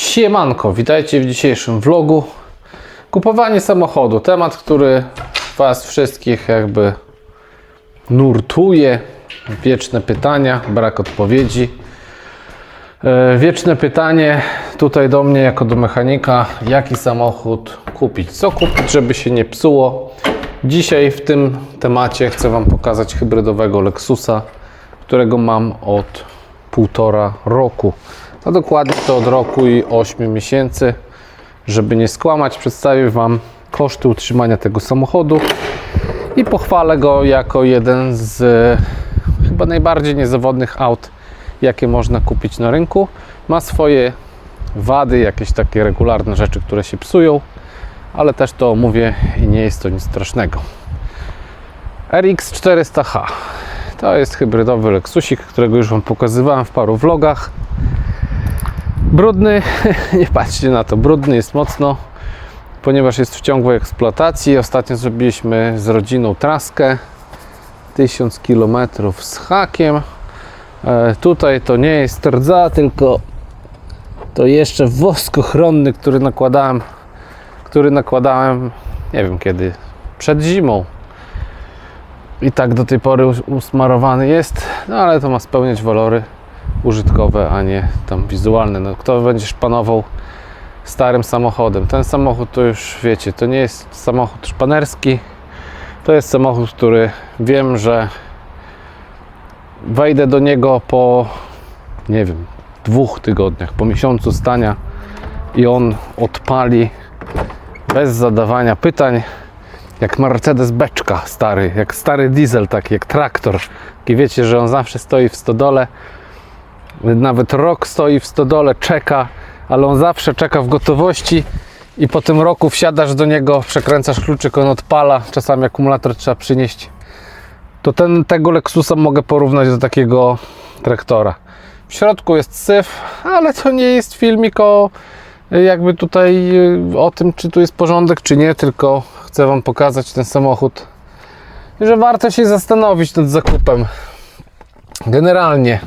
Siemanko, witajcie w dzisiejszym vlogu. Kupowanie samochodu, temat, który Was wszystkich jakby nurtuje. Wieczne pytania, brak odpowiedzi. E, Wieczne pytanie tutaj do mnie jako do mechanika, jaki samochód kupić, co kupić, żeby się nie psuło. Dzisiaj w tym temacie chcę Wam pokazać hybrydowego Lexusa, którego mam od półtora roku. A dokładnie to od roku i 8 miesięcy. Żeby nie skłamać, przedstawię Wam koszty utrzymania tego samochodu i pochwalę go jako jeden z e, chyba najbardziej niezawodnych aut, jakie można kupić na rynku. Ma swoje wady, jakieś takie regularne rzeczy, które się psują, ale też to omówię i nie jest to nic strasznego. RX 400H to jest hybrydowy Lexusik, którego już Wam pokazywałem w paru vlogach. Brudny, nie patrzcie na to, brudny jest mocno, ponieważ jest w ciągłej eksploatacji. Ostatnio zrobiliśmy z rodziną traskę 1000 km z hakiem. E, tutaj to nie jest rdza, tylko to jeszcze wosk ochronny, który nakładałem, który nakładałem, nie wiem kiedy, przed zimą. I tak do tej pory us- usmarowany jest, no ale to ma spełniać walory użytkowe, a nie tam wizualne. No, kto będzie szpanował starym samochodem? Ten samochód to już wiecie, to nie jest samochód szpanerski. To jest samochód, który wiem, że wejdę do niego po nie wiem, dwóch tygodniach, po miesiącu stania i on odpali bez zadawania pytań jak Mercedes beczka stary, jak stary diesel taki, jak traktor. I wiecie, że on zawsze stoi w stodole, nawet rok stoi w stodole, czeka, ale on zawsze czeka w gotowości i po tym roku wsiadasz do niego, przekręcasz kluczyk, on odpala, czasami akumulator trzeba przynieść. To ten, tego Lexusa mogę porównać do takiego traktora. W środku jest syf, ale to nie jest filmik o jakby tutaj y, o tym, czy tu jest porządek, czy nie, tylko chcę Wam pokazać ten samochód, że warto się zastanowić nad zakupem. Generalnie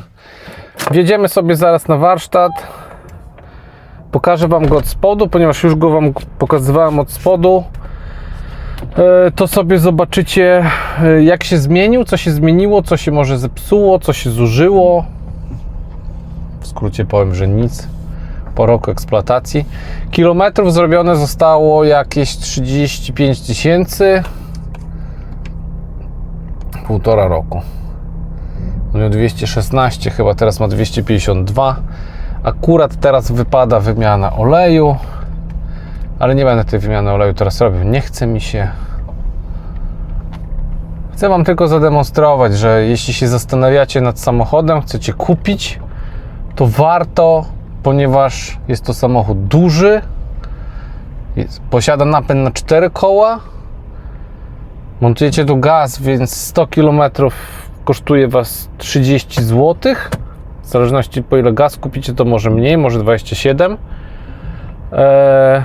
wjedziemy sobie zaraz na warsztat. Pokażę Wam go od spodu, ponieważ już go Wam pokazywałem od spodu. E, To sobie zobaczycie, e, jak się zmienił, co się zmieniło, co się może zepsuło, co się zużyło. W skrócie powiem, że nic po roku eksploatacji. Kilometrów zrobione zostało jakieś 35 tysięcy. Półtora roku. On miał 216, chyba teraz ma 252. Akurat teraz wypada wymiana oleju, ale nie będę tej wymiany oleju teraz robił. Nie chce mi się. Chcę Wam tylko zademonstrować, że jeśli się zastanawiacie nad samochodem, chcecie kupić, to warto, ponieważ jest to samochód duży, jest, posiada napęd na 4 koła, montujecie tu gaz, więc 100 km kosztuje Was 30 zł. W zależności po ile gaz kupicie, to może mniej, może 27. Eee,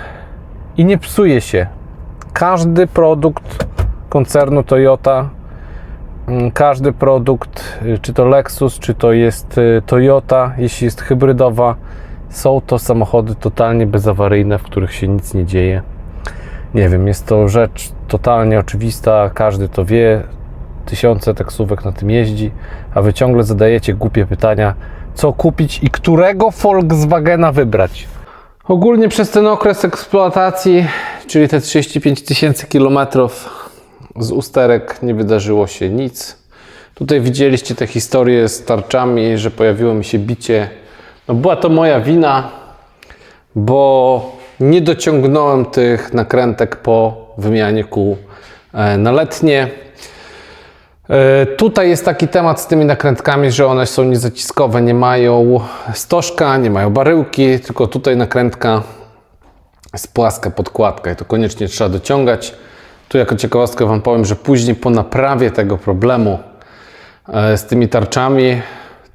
I nie psuje się. Każdy produkt koncernu Toyota Mm, każdy produkt, y, czy to Lexus, czy to jest y, Toyota, jeśli jest hybrydowa, są to samochody totalnie bezawaryjne, w których się nic nie dzieje. Nie wiem, jest to rzecz totalnie oczywista, każdy to wie. Tysiące taksówek na tym jeździ, a wy ciągle zadajecie głupie pytania, co kupić i którego Volkswagena wybrać. Ogólnie przez ten okres eksploatacji, czyli te 35 tysięcy kilometrów, z usterek nie wydarzyło się nic. Tutaj widzieliście te historie z tarczami, że pojawiło mi się bicie. No była to moja wina, bo nie dociągnąłem tych nakrętek po wymianie kół e, na letnie. E, Tutaj jest taki temat z tymi nakrętkami, że one są niezaciskowe, nie mają stożka, nie mają baryłki, tylko tutaj nakrętka jest płaska podkładka i to koniecznie trzeba dociągać. Tu jako ciekawostkę Wam powiem, że później po naprawie tego problemu e, z tymi tarczami,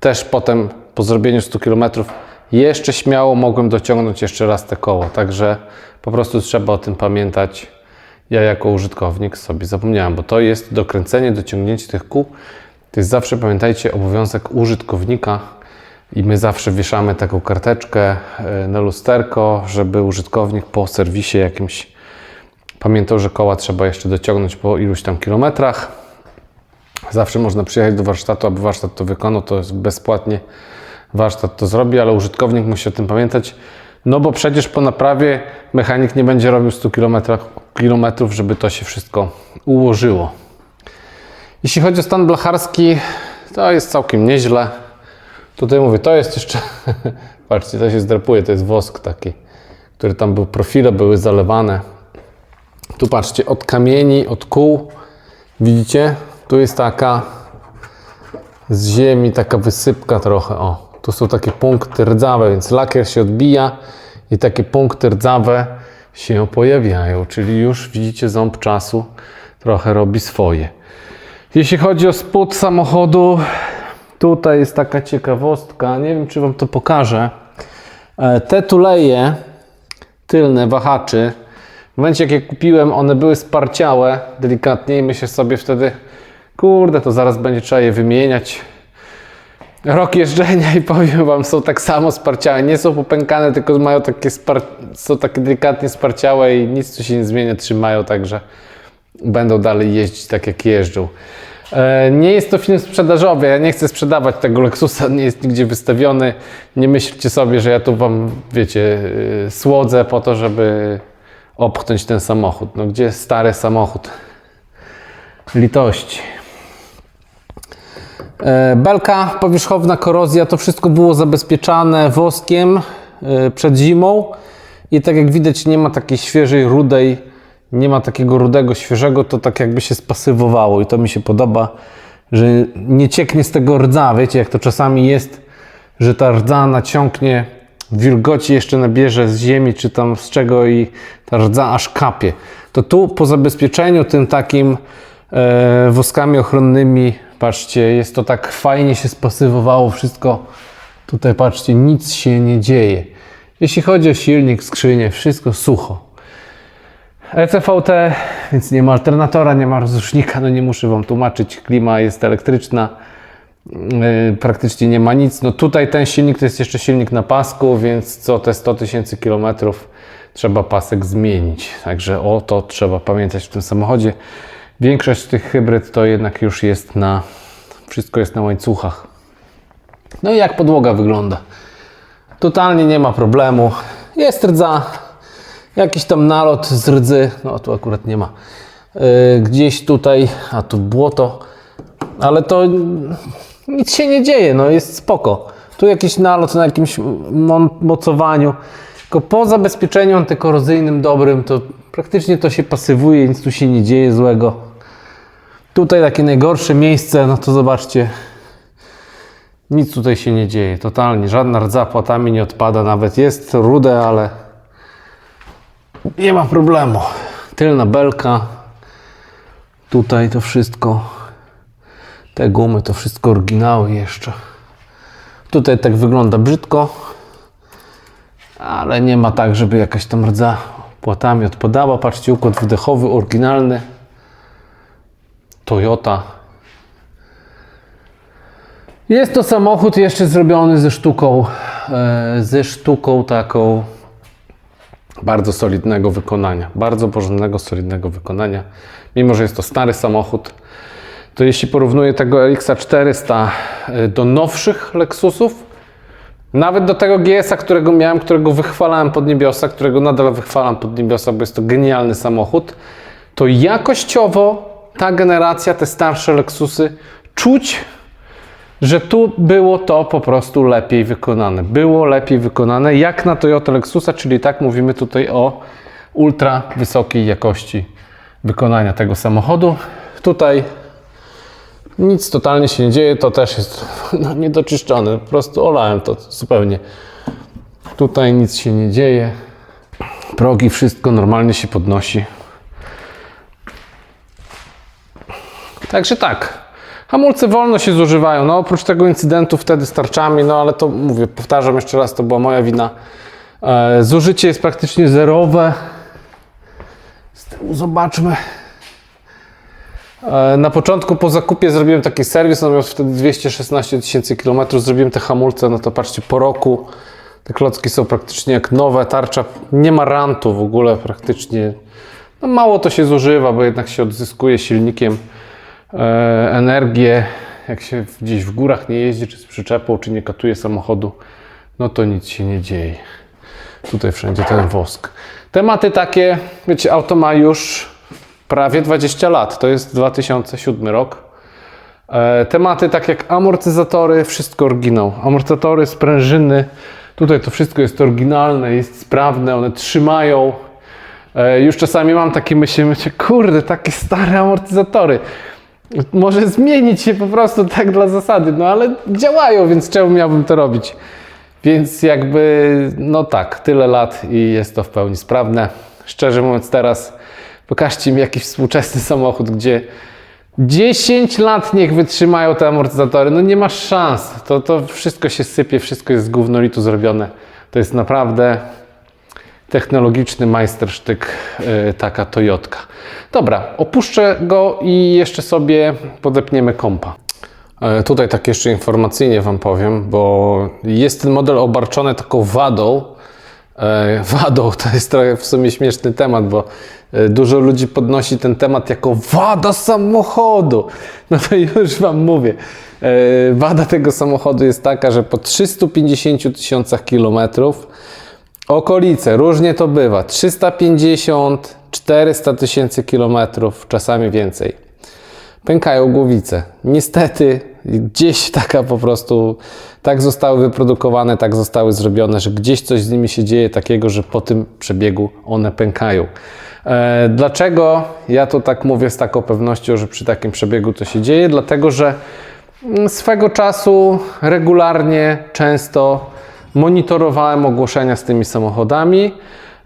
też potem po zrobieniu 100 km jeszcze śmiało mogłem dociągnąć jeszcze raz te koło. Także po prostu trzeba o tym pamiętać. Ja jako użytkownik sobie zapomniałem, bo to jest dokręcenie, dociągnięcie tych kół. To jest zawsze, pamiętajcie, obowiązek użytkownika. I my zawsze wieszamy taką karteczkę e, na lusterko, żeby użytkownik po serwisie jakimś pamiętał, że koła trzeba jeszcze dociągnąć po iluś tam kilometrach. Zawsze można przyjechać do warsztatu, aby warsztat to wykonał, to jest bezpłatnie warsztat to zrobi, ale użytkownik musi o tym pamiętać, no bo przecież po naprawie mechanik nie będzie robił 100 km, żeby to się wszystko ułożyło. Jeśli chodzi o stan blacharski, to jest całkiem nieźle. Tutaj mówię, to jest jeszcze, patrzcie, to się zdrapuje, to jest wosk taki, który tam był, profile były zalewane. Tu patrzcie, od kamieni, od kół, widzicie? Tu jest taka z ziemi, taka wysypka trochę, o. Tu są takie punkty rdzawe, więc lakier się odbija i takie punkty rdzawe się pojawiają, czyli już widzicie, ząb czasu trochę robi swoje. Jeśli chodzi o spód samochodu, tutaj jest taka ciekawostka, nie wiem czy Wam to pokażę. E, Te tuleje tylne wahaczy, w momencie jak je kupiłem, one były sparciałe delikatnie i myślę sobie wtedy, kurde, to zaraz będzie trzeba je wymieniać. Rok jeżdżenia i powiem Wam, są tak samo sparciałe. Nie są popękane, tylko mają takie spar- są takie delikatnie sparciałe i nic tu się nie zmienia, trzymają, także będą dalej jeździć tak jak jeżdżą. E, Nie jest to film sprzedażowy, ja nie chcę sprzedawać tego Lexusa, nie jest nigdzie wystawiony. Nie myślcie sobie, że ja tu Wam, wiecie, yy, słodzę po to, żeby opchnąć ten samochód. No gdzie stary samochód? Litości. E, Belka, powierzchowna korozja, to wszystko było zabezpieczane woskiem e, przed zimą. I tak jak widać nie ma takiej świeżej, rudej, nie ma takiego rudego, świeżego, to tak jakby się spasywowało. I to mi się podoba, że nie cieknie z tego rdza, wiecie jak to czasami jest, że ta rdza naciągnie wilgoci jeszcze nabierze z ziemi czy tam z czego i ta rdza aż kapie. To tu po zabezpieczeniu tym takim woskami ochronnymi, patrzcie, jest to tak fajnie się spasywowało wszystko. Tutaj patrzcie, nic się nie dzieje. Jeśli chodzi o silnik, skrzynię, wszystko sucho. ECVT, więc nie ma alternatora, nie ma rozrusznika, no nie muszę Wam tłumaczyć, klima jest elektryczna, yy, praktycznie nie ma nic. No tutaj ten silnik to jest jeszcze silnik na pasku, więc co te 100 tysięcy kilometrów trzeba pasek zmienić. Także o to trzeba pamiętać w tym samochodzie. Większość z tych hybryd to jednak już jest na, wszystko jest na łańcuchach. No i jak podłoga wygląda? Totalnie nie ma problemu. Jest rdza, jakiś tam nalot z rdzy, no tu akurat nie ma. Yy, gdzieś tutaj, a tu błoto, ale to nic się nie dzieje, no jest spoko. Tu jakiś nalot na jakimś mocowaniu, tylko po zabezpieczeniu antykorozyjnym dobrym, to praktycznie to się pasywuje, nic tu się nie dzieje złego. Tutaj takie najgorsze miejsce, no to zobaczcie, nic tutaj się nie dzieje, totalnie, żadna rdza płatami nie odpada, nawet jest rude, ale nie ma problemu. Tylna belka, tutaj to wszystko, te gumy to wszystko oryginały jeszcze. Tutaj tak wygląda brzydko, ale nie ma tak, żeby jakaś tam rdza płatami odpadała. Patrzcie, układ wydechowy, oryginalny. Toyota. Jest to samochód jeszcze zrobiony ze sztuką, e, ze sztuką taką bardzo solidnego wykonania. Bardzo porządnego, solidnego wykonania. Mimo, że jest to stary samochód, to jeśli porównuję tego RX 400 y, do nowszych Lexusów, nawet do tego GS-a, którego miałem, którego wychwalałem pod niebiosa, którego nadal wychwalam pod niebiosa, bo jest to genialny samochód, to jakościowo ta generacja, te starsze Lexusy, czuć, że tu było to po prostu lepiej wykonane. Było lepiej wykonane jak na Toyota Lexusa, czyli tak mówimy tutaj o ultra wysokiej jakości wykonania tego samochodu. Tutaj nic totalnie się nie dzieje, to też jest no, niedoczyszczone, po prostu olałem to zupełnie. Tutaj nic się nie dzieje. Progi, wszystko normalnie się podnosi. Także tak. Hamulce wolno się zużywają. No oprócz tego incydentu wtedy z tarczami, no ale to mówię, powtarzam jeszcze raz, to była moja wina. E, zużycie jest praktycznie zerowe. Z tyłu zobaczmy. E, Na początku po zakupie zrobiłem taki serwis, on miał wtedy 216 tysięcy kilometrów, zrobiłem te hamulce, no to patrzcie, po roku te klocki są praktycznie jak nowe, tarcza nie ma rantu w ogóle praktycznie. No mało to się zużywa, bo jednak się odzyskuje silnikiem e, energię. Jak się gdzieś w górach nie jeździ, czy z przyczepą, czy nie katuje samochodu, no to nic się nie dzieje. Tutaj wszędzie ten wosk. Tematy takie, wiecie, auto ma już prawie 20 lat, to jest 2007 rok. E, Tematy tak jak amortyzatory, wszystko oryginał. Amortyzatory, sprężyny, tutaj to wszystko jest oryginalne, jest sprawne, one trzymają. E, Już czasami mam takie myśli, myślę, kurde, takie stare amortyzatory. Może zmienić się po prostu tak dla zasady, no ale działają, więc czemu miałbym to robić? Więc jakby, no tak, tyle lat i jest to w pełni sprawne. Szczerze mówiąc, teraz pokażcie mi jakiś współczesny samochód, gdzie 10 lat niech wytrzymają te amortyzatory. No nie ma szans. To, to wszystko się sypie, wszystko jest z gównolitu zrobione. To jest naprawdę technologiczny majstersztyk, yy, taka Toyotka. Dobra, opuszczę go i jeszcze sobie podepniemy kompa. E, Tutaj tak jeszcze informacyjnie Wam powiem, bo jest ten model obarczony taką wadą. E, Wadą to jest trochę w sumie śmieszny temat, bo e, dużo ludzi podnosi ten temat jako wada samochodu. No to już Wam mówię. E, Wada tego samochodu jest taka, że po 350 tysiącach kilometrów okolice, różnie to bywa, 350, 400 tysięcy kilometrów, czasami więcej pękają głowice. Niestety gdzieś taka po prostu, tak zostały wyprodukowane, tak zostały zrobione, że gdzieś coś z nimi się dzieje takiego, że po tym przebiegu one pękają. E, dlaczego ja to tak mówię z taką pewnością, że przy takim przebiegu to się dzieje? Dlatego, że mm, swego czasu regularnie, często monitorowałem ogłoszenia z tymi samochodami.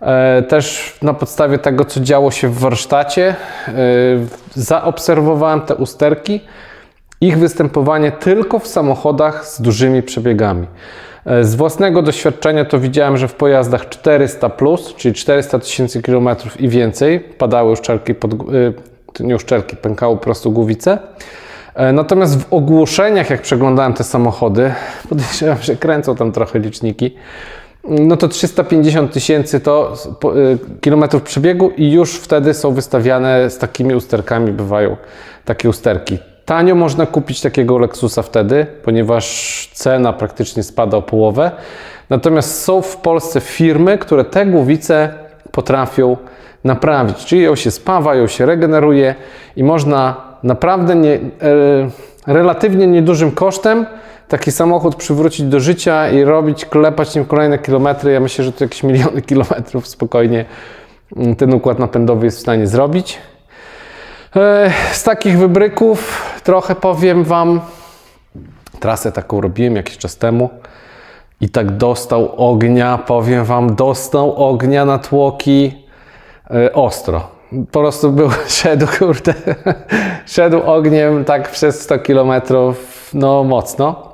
E, Też na podstawie tego, co działo się w warsztacie, e, zaobserwowałem te usterki, ich występowanie tylko w samochodach z dużymi przebiegami. E, Z własnego doświadczenia to widziałem, że w pojazdach 400, plus, czyli 400 tysięcy kilometrów i więcej, padały uszczelki, pod, y, nie uszczelki, pękało po prostu głowice. E, Natomiast w ogłoszeniach, jak przeglądałem te samochody, podejrzewam, że kręcą tam trochę liczniki, no to 350 tysięcy to y, kilometrów przebiegu i już wtedy są wystawiane z takimi usterkami, bywają takie usterki. Tanio można kupić takiego Lexusa wtedy, ponieważ cena praktycznie spada o połowę. Natomiast są w Polsce firmy, które te głowice potrafią naprawić. Czyli ją się spawa, ją się regeneruje i można naprawdę nie, e, relatywnie niedużym kosztem taki samochód przywrócić do życia i robić, klepać nim kolejne kilometry. Ja myślę, że to jakieś miliony kilometrów spokojnie mm, ten układ napędowy jest w stanie zrobić. E, Z takich wybryków trochę powiem Wam. Trasę taką robiłem jakiś czas temu i tak dostał ognia, powiem Wam, dostał ognia na tłoki e, ostro. Po prostu był, szedł, kurde, szedł ogniem tak przez 100 km, no mocno.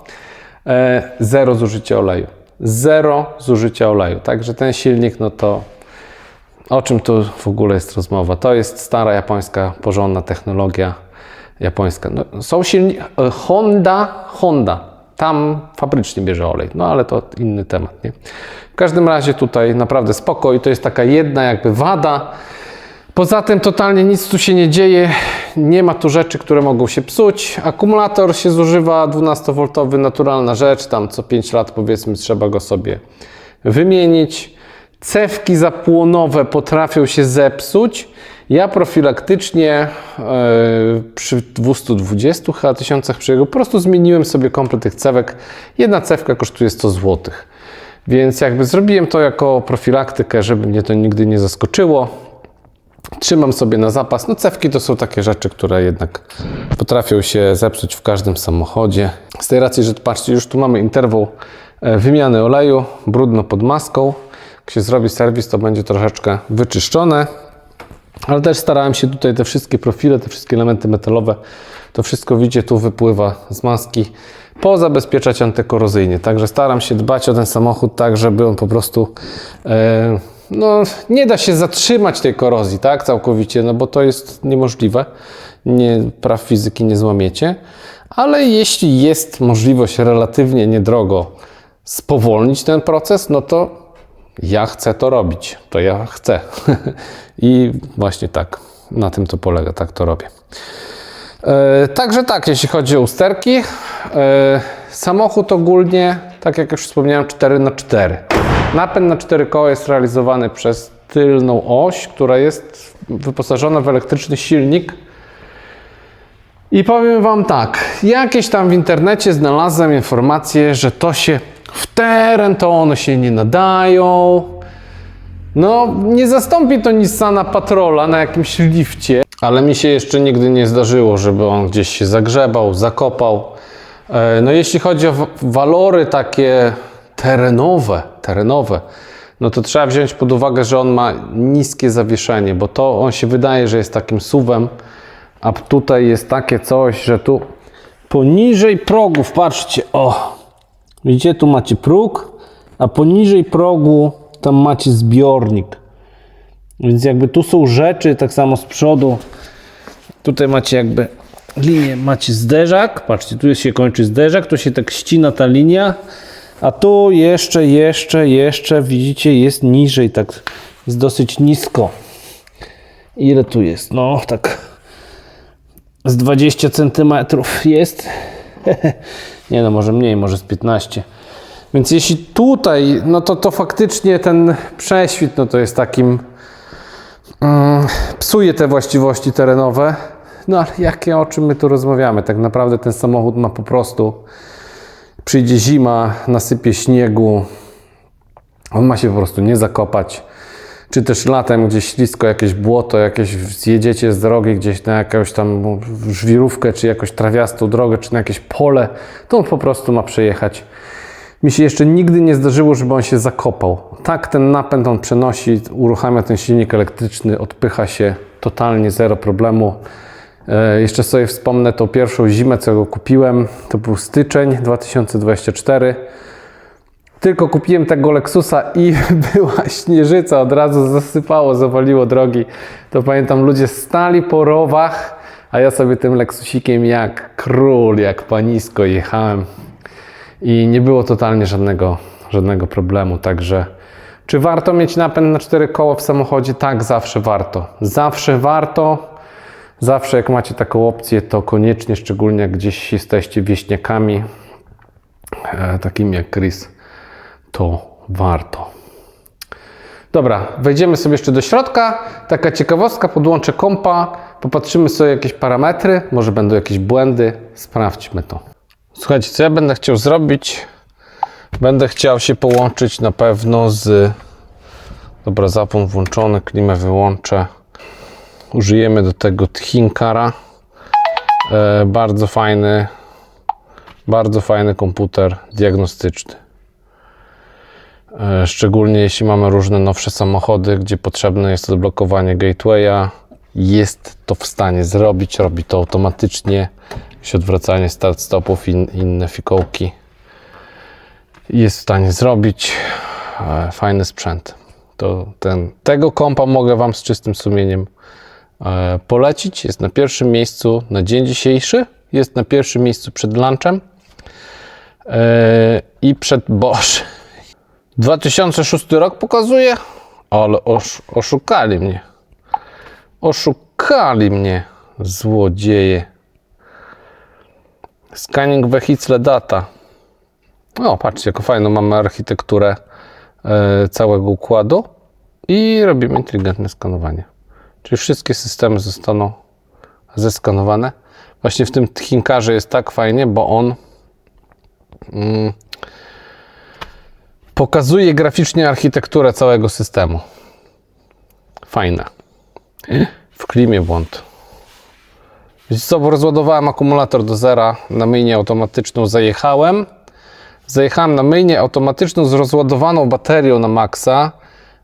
E, Zero zużycia oleju. Zero zużycia oleju. Także ten silnik, no to o czym tu w ogóle jest rozmowa? To jest stara japońska, porządna technologia japońska. No, są silniki, e, Honda, Honda, tam fabrycznie bierze olej, no ale to inny temat, nie? W każdym razie tutaj naprawdę spoko i to jest taka jedna jakby wada. Poza tym totalnie nic tu się nie dzieje, nie ma tu rzeczy, które mogą się psuć. Akumulator się zużywa 12V, naturalna rzecz, tam co 5 lat powiedzmy trzeba go sobie wymienić. Cewki zapłonowe potrafią się zepsuć. Ja profilaktycznie e, przy 220 chyba tysiącach przebiegu po prostu zmieniłem sobie komplet tych cewek. Jedna cewka kosztuje 100 zł. Więc jakby zrobiłem to jako profilaktykę, żeby mnie to nigdy nie zaskoczyło. Trzymam sobie na zapas. No cewki to są takie rzeczy, które jednak potrafią się zepsuć w każdym samochodzie. Z tej racji, że patrzcie, już tu mamy interwał e, wymiany oleju, brudno pod maską. Jak się zrobi serwis, to będzie troszeczkę wyczyszczone. Ale też starałem się tutaj te wszystkie profile, te wszystkie elementy metalowe, to wszystko widzicie, tu wypływa z maski, pozabezpieczać antykorozyjnie. Także staram się dbać o ten samochód tak, żeby on po prostu e, no, nie da się zatrzymać tej korozji, tak, całkowicie, no bo to jest niemożliwe. nie, praw fizyki nie złamiecie, ale jeśli jest możliwość relatywnie niedrogo spowolnić ten proces, no to ja chcę to robić, to ja chcę. I właśnie tak, na tym to polega, tak to robię. E, Także tak, jeśli chodzi o usterki, e, samochód ogólnie, tak jak już wspomniałem, 4x4. Napęd na 4 koła jest realizowany przez tylną oś, która jest wyposażona w elektryczny silnik. I powiem Wam tak, jakieś tam w internecie znalazłem informację, że to się w teren to one się nie nadają. No, nie zastąpi to Nissana Patrola na jakimś lifcie, ale mi się jeszcze nigdy nie zdarzyło, żeby on gdzieś się zagrzebał, zakopał. E, No, jeśli chodzi o wa- walory takie terenowe, terenowe, no to trzeba wziąć pod uwagę, że on ma niskie zawieszenie, bo to on się wydaje, że jest takim suwem, a tutaj jest takie coś, że tu poniżej progów, patrzcie, o, widzicie, tu macie próg, a poniżej progu tam macie zbiornik. Więc jakby tu są rzeczy, tak samo z przodu, tutaj macie jakby linię, macie zderzak, patrzcie, tu się kończy zderzak, tu się tak ścina ta linia, a tu jeszcze, jeszcze, jeszcze, widzicie, jest niżej, tak jest dosyć nisko. Ile tu jest? No, tak z 20 cm jest. Nie no, może mniej, może z 15. Więc jeśli tutaj, no to to faktycznie ten prześwit, no to jest takim mm, psuje te właściwości terenowe. No ale jakie o czym my tu rozmawiamy? Tak naprawdę ten samochód ma po prostu przyjdzie zima, nasypie śniegu, on ma się po prostu nie zakopać. Czy też latem gdzieś ślisko, jakieś błoto, jakieś zjedziecie z drogi gdzieś na jakąś tam żwirówkę, czy jakąś trawiastą drogę, czy na jakieś pole, to on po prostu ma przejechać. Mi się jeszcze nigdy nie zdarzyło, żeby on się zakopał. Tak, ten napęd on przenosi, uruchamia ten silnik elektryczny, odpycha się totalnie, zero problemu. E, Jeszcze sobie wspomnę tą pierwszą zimę, co go kupiłem. To był styczeń 2024. Tylko kupiłem tego Lexusa i była śnieżyca, od razu zasypało, zawaliło drogi. To pamiętam, ludzie stali po rowach, a ja sobie tym Lexusikiem jak król, jak panisko jechałem i nie było totalnie żadnego, żadnego problemu. Także czy warto mieć napęd na cztery koła w samochodzie? Tak, zawsze warto. Zawsze warto. Zawsze jak macie taką opcję, to koniecznie, szczególnie jak gdzieś jesteście wieśniakami, e, takimi jak Chris, to warto. Dobra, wejdziemy sobie jeszcze do środka. Taka ciekawostka, podłączę kompa, popatrzymy sobie jakieś parametry, może będą jakieś błędy, sprawdźmy to. Słuchajcie, co ja będę chciał zrobić? Będę chciał się połączyć na pewno z... Dobra, zapłon włączony, klimę wyłączę. Użyjemy do tego Tchinkara. E, bardzo fajny, bardzo fajny komputer diagnostyczny. E, Szczególnie jeśli mamy różne nowsze samochody, gdzie potrzebne jest odblokowanie gatewaya, jest to w stanie zrobić, robi to automatycznie, jakieś odwracanie start-stopów i in, inne fikołki. Jest w stanie zrobić e, fajny sprzęt. To ten, tego kompa mogę Wam z czystym sumieniem e, polecić. Jest na pierwszym miejscu na dzień dzisiejszy, jest na pierwszym miejscu przed lunchem i przed Bosch. 2006 rok pokazuje, ale osz, oszukali mnie. Oszukali mnie, złodzieje. Scanning vehicle data. O, patrzcie, jaką fajną mamy architekturę e, całego układu i robimy inteligentne skanowanie. Czyli wszystkie systemy zostaną zeskanowane. Właśnie w tym Thinkarze jest tak fajnie, bo on mm, pokazuje graficznie architekturę całego systemu. Fajne. W klimie błąd. Wiecie co, rozładowałem akumulator do zera na myjnię automatyczną, zajechałem. Zajechałem na myjnię automatyczną z rozładowaną baterią na maksa,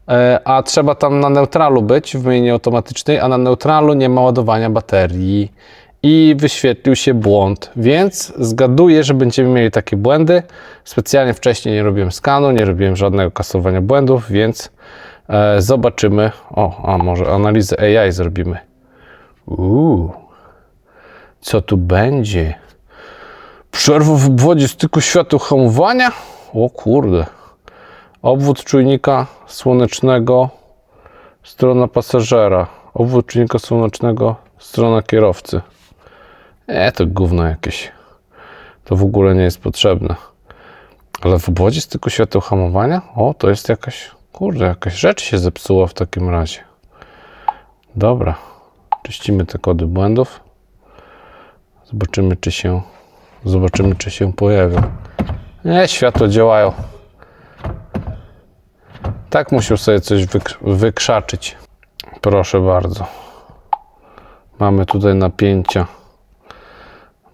e, a trzeba tam na neutralu być w myjni automatycznej, a na neutralu nie ma ładowania baterii. I wyświetlił się błąd, więc zgaduję, że będziemy mieli takie błędy. Specjalnie wcześniej nie robiłem skanu, nie robiłem żadnego kasowania błędów, więc e, zobaczymy. O, a może analizę AI zrobimy. Uuu. Co tu będzie? Przerwa w obwodzie styku światła hamowania? O kurde. Obwód czujnika słonecznego, strona pasażera. Obwód czujnika słonecznego, strona kierowcy. E, to gówno jakieś. To w ogóle nie jest potrzebne. Ale w obwodzie styku światła hamowania? O, to jest jakaś, kurde, jakaś rzecz się zepsuła w takim razie. Dobra. Czyścimy te kody błędów. Zobaczymy, czy się zobaczymy, czy się pojawią. Nie, światło działają. Tak musiał sobie coś wyk- wykrzaczyć. Proszę bardzo. Mamy tutaj napięcia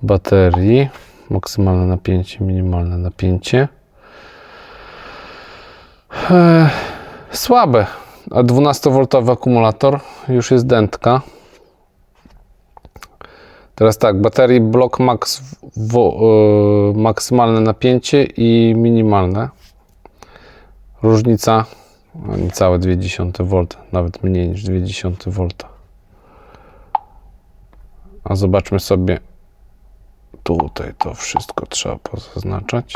baterii. Maksymalne napięcie, minimalne napięcie. Słabe. A 12V akumulator już jest dętka. Teraz tak, baterii blok max w, e, maksymalne napięcie i minimalne. Różnica no, niecałe 0,2 V, nawet mniej niż 0,2 V. A zobaczmy sobie tutaj to wszystko trzeba pozaznaczać.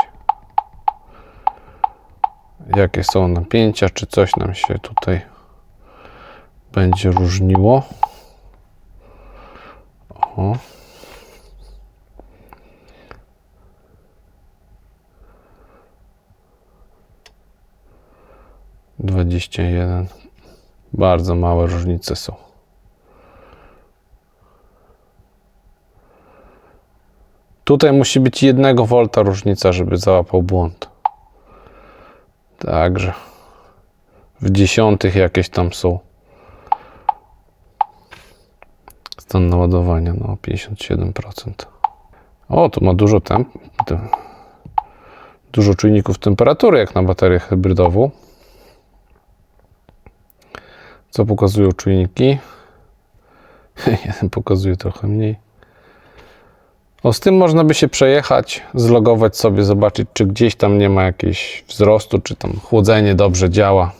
Jakie są napięcia, czy coś nam się tutaj będzie różniło. O. Dwadzieścia jeden. Bardzo małe różnice są. Tutaj musi być jednego volta różnica, żeby załapał błąd. Także w dziesiątych jakieś tam są. Stan naładowania, no 57%. O, tu ma dużo temp, te- dużo czujników temperatury, jak na baterię hybrydową. Co pokazują czujniki? Jeden pokazuje trochę mniej. O, z tym można by się przejechać, zlogować sobie, zobaczyć, czy gdzieś tam nie ma jakiegoś wzrostu, czy tam chłodzenie dobrze działa.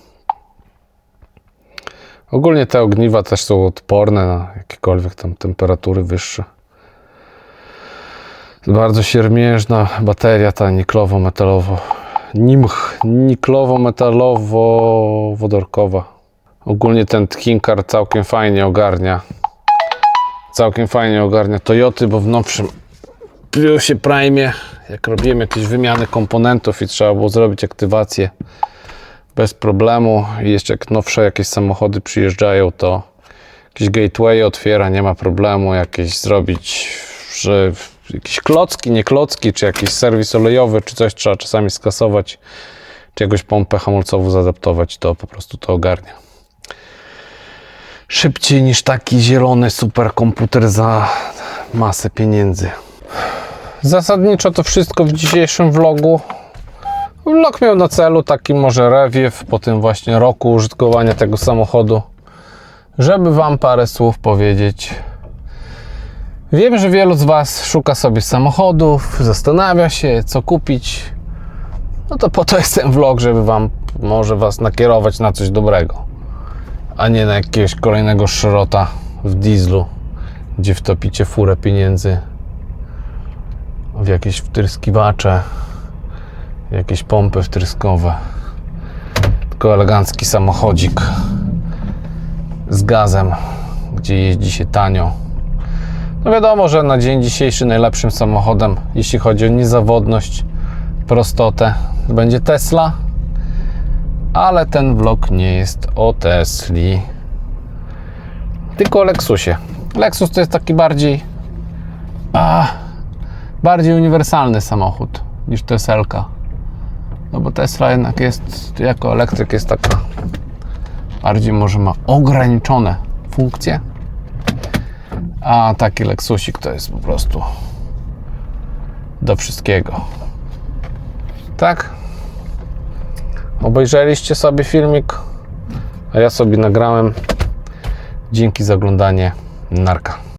Ogólnie te ogniwa też są odporne na jakiekolwiek tam temperatury wyższe. Bardzo siermiężna bateria, ta niklowo-metalowo. Nimch, niklowo-metalowo-wodorkowa. Ogólnie ten Tchinkar całkiem fajnie ogarnia. Całkiem fajnie ogarnia Toyoty, bo w nowszym Priusie Prime, jak robiłem jakieś wymiany komponentów i trzeba było zrobić aktywację bez problemu i jeszcze jak nowsze jakieś samochody przyjeżdżają, to jakieś gateway otwiera, nie ma problemu, jakieś zrobić, że jakieś klocki, nie klocki, czy jakiś serwis olejowy, czy coś trzeba czasami skasować, czy jakąś pompę hamulcową zaadaptować, to po prostu to ogarnia. Szybciej niż taki zielony superkomputer za masę pieniędzy. Zasadniczo to wszystko w dzisiejszym vlogu. Vlog miał na celu taki może rewiew po tym właśnie roku użytkowania tego samochodu, żeby Wam parę słów powiedzieć. Wiem, że wielu z Was szuka sobie samochodów, zastanawia się, co kupić. No to po to jest ten vlog, żeby Wam może Was nakierować na coś dobrego, a nie na jakiegoś kolejnego szrota w dieslu, gdzie wtopicie furę pieniędzy w jakieś wtryskiwacze, jakieś pompy wtryskowe. Tylko elegancki samochodzik z gazem, gdzie jeździ się tanio. No wiadomo, że na dzień dzisiejszy najlepszym samochodem, jeśli chodzi o niezawodność, prostotę, będzie Tesla. Ale ten vlog nie jest o Tesli, tylko o Lexusie. Lexus to jest taki bardziej a, bardziej uniwersalny samochód niż Teselka. No bo Tesla jednak jest, jako elektryk jest taka bardziej może ma ograniczone funkcje. A taki Lexusik to jest po prostu do wszystkiego. Tak? Obejrzeliście sobie filmik, a ja sobie nagrałem. Dzięki za oglądanie. Narka.